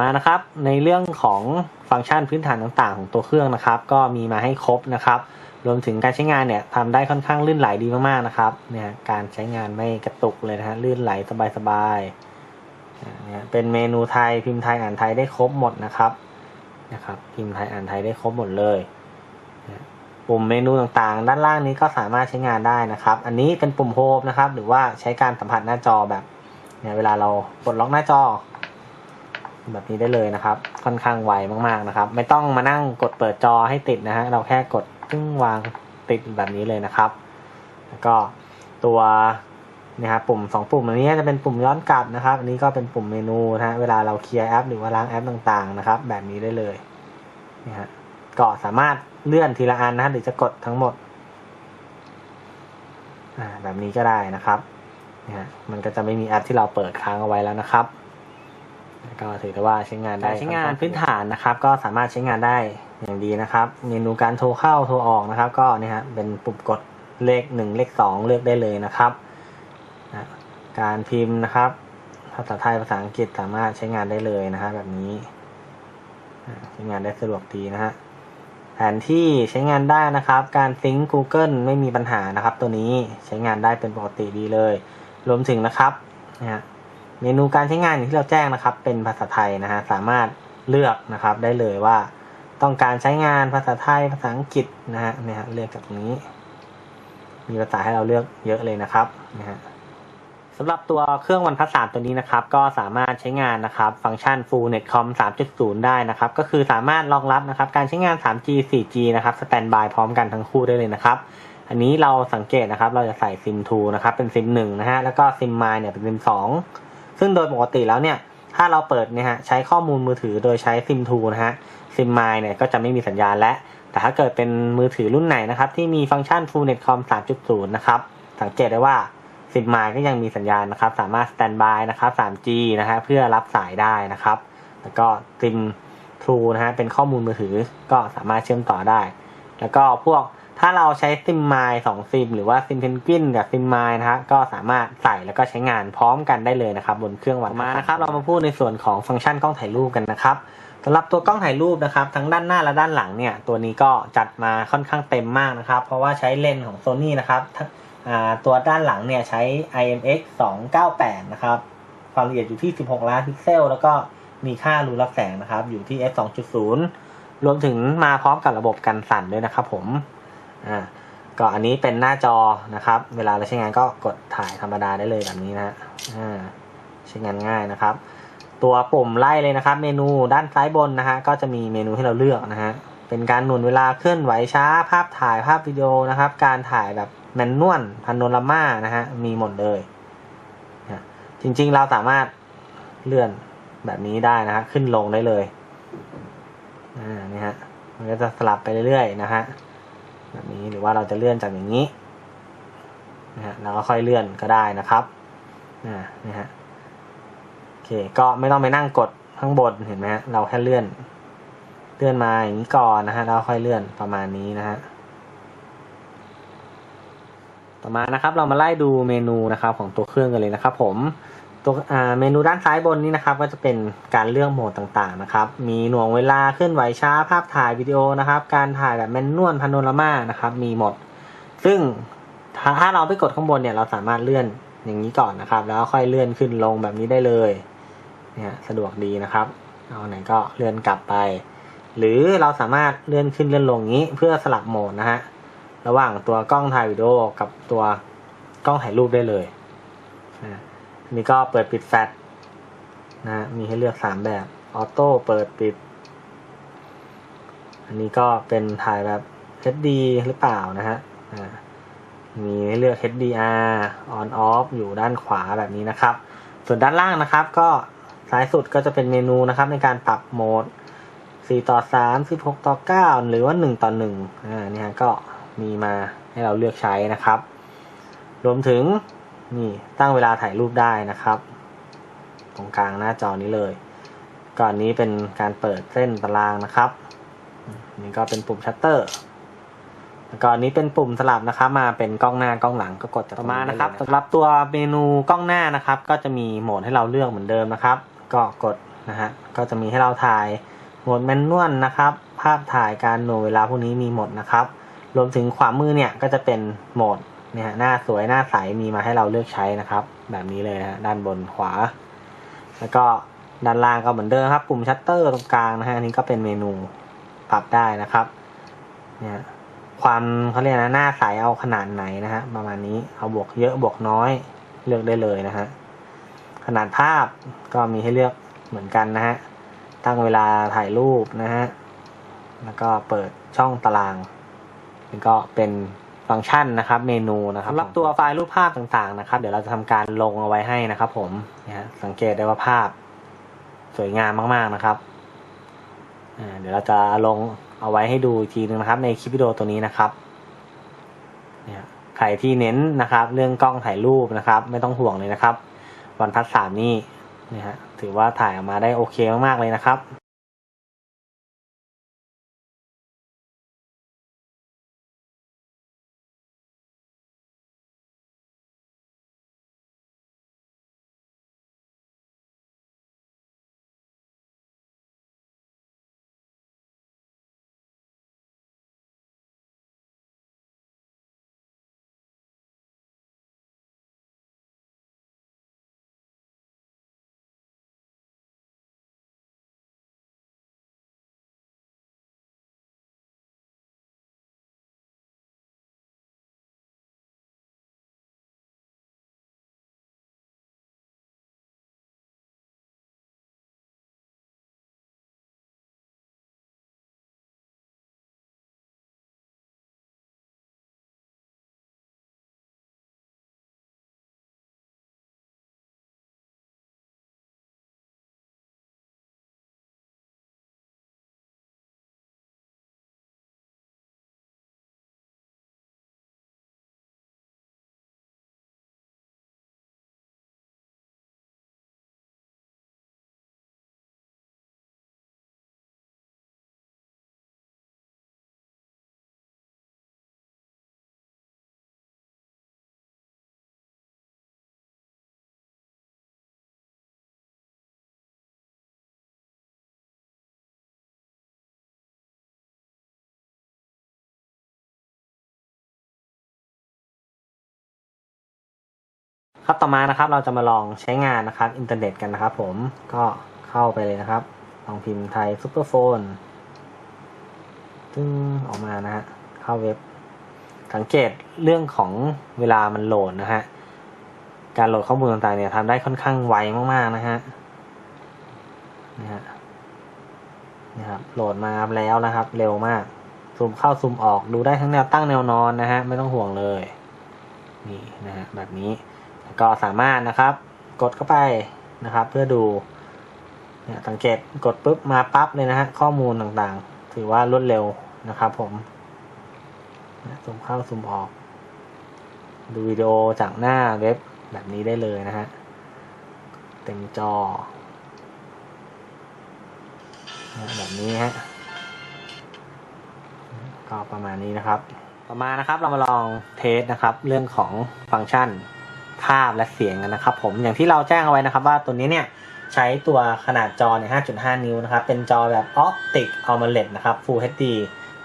มานะครับ ในเรื่องของฟังก์ชันพื้นฐานต่างๆ ของตัวเครื่องนะครับ ก็มีมาให้ครบนะครับ รวมถึงการใช้งานเนี่ยทำได้ค่อนข้างลื่นไหลดีมากๆนะครับเนี่ยการใช้งานไม่กระตุกเลยนะฮะลื่นไหลสบายๆอ่าเนี่ยเป็นเมนูไทยพิมพ์ไทยอ่านไทยได้ครบหมดนะครับนะครับ พิมพ์ไทยอ่านไทยได้ครบหมดเลยปุ่มเมนูต่างๆ ด้านล่างนี้ก็สามารถใช้งานได้นะครับ อันนี้เป็นปุ่มโฮมนะครับ หรือว่าใช้การสัมผัสหน้าจอแบบเนี่ยเวลาเราปลดล็อกหน้าจอ แบบนี้ได้เลยนะครับ ค่อนข้างไวมากๆนะครับ ไม่ต้องมานั่งกดเปิดจอให้ติดนะฮะเราแค่กดตึ้งวางติดแบบนี้เลยนะครับ แล้วก็ตัวนะฮะปุ่มสองปุ่มอันนี้จะเป็นปุ่มย้อนกลับนะครับอันนี้ก็เป็นปุ่มเมนูนะฮะเวลาเราเคลียร์แอปหรือว่าล้างแอปต่างๆนะครับ แบบนี้ได้เลยนะฮะก็สามารถเลื่อนทีละอันนะฮะหรือจะกดทั้งหมดอ่าแบบนี้ก็ได้นะครับนะฮะมันก็จะไม่มีแอปที่เราเปิดค้างเอาไว้แล้วนะครับ ก็ถือได้ว่าใช้งานได้ใช้งานพื้นฐานนะครับ ก็สามารถใช้งานได้อย่างดีนะครับ เมนูการโทรเข้าโทรออกนะครับ ก็เนี่ยฮะเป็นปุ่มกดเลขหนึ่งเลขสองเลือกได้เลยนะครับนะการพิมพ์นะครับ ภาษาไทยภาษาอังกฤษสามารถใช้งานได้เลยนะฮะแบบนี้อ่าใช้งานได้สะดวกดีนะฮะแผนที่ใช้งานได้นะครับ การซิงก์ Google ไม่มีปัญหานะครับ ตัวนี้ใช้งานได้เป็นปกติดีเลย รวมถึงนะครับนะฮะ เมนูการใช้งานอย่างที่เราแจ้งนะครับ เป็นภาษาไทยนะฮะสามารถเลือกนะครับได้เลยว่าต้องการใช้งานภาษาไทยภาษาอังกฤษนะฮะเนี่ยฮะเลือกจากนี้ มีภาษาให้เราเลือกเยอะเลยนะครับนะฮะสำหรับตัวเครื่องวันพัสสามตัวนี้นะครับ ก็สามารถใช้งานนะครับ ฟังก์ชัน Full Netcom 3.0 ได้นะครับ ก็คือสามารถรองรับนะครับ การใช้งาน 3G 4G นะครับสแตนบายพร้อมกันทั้งคู่ได้เลยนะครับ อันนี้เราสังเกตนะครับ เราจะใส่ซิม2นะครับ เป็นซิม1นะฮะแล้วก็ซิมมาเนี่ยเป็นซิม2 ซึ่งโดยปกติแล้วเนี่ยถ้าเราเปิดเนี่ยฮะใช้ข้อมูลมือถือโดยใช้ซิมทูนะฮะซิมไมเนี่ยก็จะไม่มีสัญญาณและ แต่ถ้าเกิดเป็นมือถือรุ่นไหนนะครับที่มีฟังก์ชัน Full Netcom 3.0 นะครับ สังเกตได้ว่าซิมไมก็ยังมีสัญญาณนะครับ สามารถสแตนบายนะครับ 3G นะฮะเพื่อรับสายได้นะครับ แล้วก็ซิมทูนะฮะเป็นข้อมูลมือถือก็สามารถเชื่อมต่อได้ แล้วก็พวก ถ้าเราใช้ซิมไมล์สองซิมหรือว่าซิมเพนกวินกับซิมไมล์นะฮะก็สามารถใส่แล้วก็ใช้งานพร้อมกันได้เลยนะครับบนเครื่องวัดมานะครับเรามาพูดในส่วนของฟังก์ชันกล้องถ่ายรูปกันนะครับสำหรับตัวกล้องถ่ายรูปนะครับทั้งด้านหน้าและด้านหลังเนี่ยตัวนี้ก็จัดมาค่อนข้างเต็มมากนะครับ เพราะว่าใช้เลนส์ของ Sony นะครับทั้งอ่าตัวด้านหลังเนี่ยใช้ IMX 298นะครับความละเอียดอยู่ที่ 16 ล้านพิกเซล แล้วก็มีค่ารูรับแสงนะครับอยู่ที่ f 2.0รวมถึงมาพร้อมกับระบบกันสั่นด้วยนะครับผม อ่าก็อันนี้เป็นหน้าจอนะครับ เวลาเราใช้งานก็กดถ่ายธรรมดาได้เลยแบบนี้นะอ่าใช้งานง่ายนะครับ ตัวปุ่มไล่เลยนะครับ เมนูด้านซ้ายบนนะฮะก็จะมีเมนูให้เราเลือกนะฮะเป็นการหนุนเวลาเคลื่อนไหวช้า ภาพถ่ายภาพวิดีโอนะครับ การถ่ายแบบแมนนวลพาโนรามานะฮะมีหมดเลยนะจริงๆเราสามารถเลื่อนแบบนี้ได้นะฮะขึ้นลงได้เลยอ่านี่ฮะมันก็จะสลับไปเรื่อยๆนะฮะ แบบนี้หรือว่าเราจะเลื่อนจากอย่างนี้นะฮะเราก็ค่อยเลื่อนก็ได้นะครับอ่านะฮะโอเคก็ไม่ต้องไปนั่งกดข้างบนเห็นไหมฮะเราแค่เลื่อน เลื่อนมาอย่างนี้ก่อนนะฮะแล้วค่อยเลื่อนประมาณนี้นะฮะต่อมานะครับเรามาไล่ดูเมนูนะครับของตัวเครื่องกันเลยนะครับผม ตัวเมนูด้านซ้ายบนนี้นะครับ ก็จะเป็นการเลือกโหมดต่างๆนะครับ มีหน่วงเวลาเคลื่อนไหวช้าภาพถ่ายวิดีโอนะครับ การถ่ายแบบแมนนวลพาโนรามานะครับ มีหมด ซึ่งถ้าเราไปกดข้างบนเนี่ยเราสามารถเลื่อนอย่างนี้ก่อนนะครับ แล้วค่อยเลื่อนขึ้นลงแบบนี้ได้เลยเนี่ยสะดวกดีนะครับเอาไหนก็เลื่อนกลับไป หรือเราสามารถเลื่อนขึ้นเลื่อนลงนี้เพื่อสลับโหมดนะฮะระหว่างตัวกล้องถ่ายวิดีโอกับตัวกล้องถ่ายรูปได้เลย นนี้ก็เปิดปิดแฟลชนะมีให้เลือกสามแบบออโต้เปิดปิด อันนี้ก็เป็นถ่ายแบบ HD หรือเปล่านะฮะอ่ามีให้เลือก HDR on off อยู่ด้านขวาแบบนี้นะครับ ส่วนด้านล่างนะครับ ก็ซ้ายสุดก็จะเป็นเมนูนะครับ ในการปรับโหมด 4 ต่อ 3 16 ต่อ 9 หรือว่า 1 ต่อ1อ่าเนี่ยก็มีมาให้เราเลือกใช้นะครับ รวมถึง นี่ตั้งเวลาถ่ายรูปได้นะครับ ตรงกลางหน้าจอนี้เลย ก่อนนี้เป็นการเปิดเส้นตารางนะครับ นี่ก็เป็นปุ่มชัตเตอร์แล้วก็อันนี้เป็นปุ่มสลับนะครับ มาเป็นกล้องหน้ากล้องหลังก็กดจากต่อมานะครับสำหรับตัวเมนูกล้องหน้านะครับ ก็จะมีโหมดให้เราเลือกเหมือนเดิมนะครับ ก็กดนะฮะก็จะมีให้เราถ่ายโหมดแมนนวลนะครับ ภาพถ่ายการหน่วยเวลาพวกนี้มีหมดนะครับ รวมถึงขวามือเนี่ยก็จะเป็นโหมด เนี่ยฮะหน้าสวยหน้าใสมีมาให้เราเลือกใช้นะครับ แบบนี้เลยนะฮะด้านบนขวา แล้วก็ด้านล่างก็เหมือนเดิมครับ ปุ่มชัตเตอร์ตรงกลางนะฮะอันนี้ก็เป็นเมนูปรับได้นะครับ เนี่ยความเขาเรียกนะหน้าใสเอาขนาดไหนนะฮะประมาณนี้เอาบวกเยอะบวกน้อยเลือกได้เลยนะฮะขนาดภาพก็มีให้เลือกเหมือนกันนะฮะตั้งเวลาถ่ายรูปนะฮะแล้วก็เปิดช่องตารางแล้วก็เป็น ฟังก์ชันนะครับ เมนูนะครับสำหรับตัวไฟล์รูปภาพต่างๆนะครับ เดี๋ยวเราจะทำการลงเอาไว้ให้นะครับ ผมนะสังเกตได้ว่าภาพ สวยงามมากๆนะครับเดี๋ยวเราจะลงเอาไว้ให้ดูอีกทีนึงนะครับ ในคลิปวิดีโอตัวนี้นะครับเนี่ยใครที่เน้นนะครับ เรื่องกล้องถ่ายรูปนะครับ ไม่ต้องห่วงเลยนะครับ วันพัดสามนี่เนี่ยฮะถือว่าถ่ายออกมาได้โอเคมากๆเลยนะครับ ครับต่อมานะครับเราจะมาลองใช้งานนะครับอินเทอร์เน็ตกันนะครับผมก็เข้าไปเลยนะครับ ลองพิมพ์ไทยซุปเปอร์โฟนตึ้งออกมานะฮะเข้าเว็บ สังเกตเรื่องของเวลามันโหลดนะฮะการโหลดข้อมูลต่างๆเนี่ยทำได้ค่อนข้างไวมากๆนะฮะนี่ฮะนี่ครับโหลดมาแล้วนะครับ เร็วมากซูมเข้าซูมออกดูได้ทั้งแนวตั้งแนวนอนนะฮะไม่ต้องห่วงเลยนี่นะฮะแบบนี้ ก็สามารถนะครับ กดเข้าไปนะครับ เพื่อดูเนี่ยสังเกตกดปุ๊บมาปั๊บเลยนะฮะข้อมูลต่างๆ ถือว่ารวดเร็วนะครับ ผมเนี่ยซูมเข้าซูมออก ดูวิดีโอจากหน้าเว็บแบบนี้ได้เลยนะฮะเต็มจอเนี่ยแบบนี้ฮะก็ประมาณนี้นะครับ ต่อมานะครับเรามาลองเทสนะครับ เรื่องของฟังก์ชัน ภาพและเสียงกันนะครับผมอย่างที่เราแจ้งเอาไว้นะครับว่าตัวนี้เนี่ยใช้ตัวขนาดจอเนี่ย5.5 นิ้วนะครับ เป็นจอแบบ Optic AMOLED นะครับ Full HD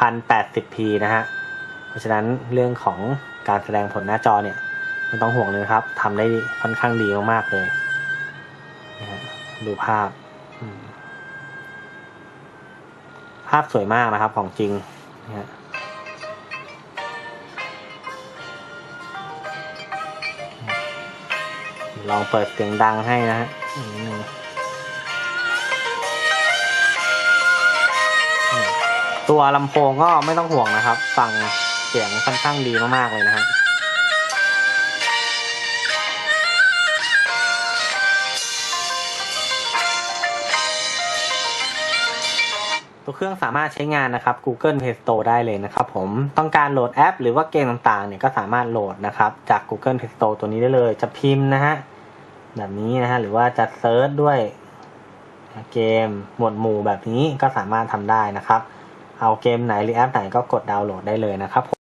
1080p นะฮะ เพราะฉะนั้นเรื่องของการแสดงผลหน้าจอเนี่ยไม่ต้องห่วงเลยนะครับทำได้ค่อนข้างดีมากๆเลยนะฮะดูภาพ ภาพสวยมากนะครับของจริงนะฮะ ลองเปิดเสียงดังให้นะฮะนิดนึงตัวลำโพงก็ไม่ต้องห่วงนะครับ ฟังเสียงค่อนข้างดีมากๆเลยนะฮะตัวเครื่องสามารถใช้งานนะครับ Google Play Store ได้เลยนะครับผมต้องการโหลดแอป หรือว่าเกมต่างๆเนี่ยก็สามารถโหลดนะครับ จาก Google Play Store ตัวนี้ได้เลย จะพิมพ์นะฮะ แบบนี้นะฮะหรือว่าจะเซิร์ชด้วยเกมหมวดหมู่แบบนี้ก็สามารถทำได้นะครับ เอาเกมไหนหรือแอปไหนก็กดดาวน์โหลดได้เลยนะครับ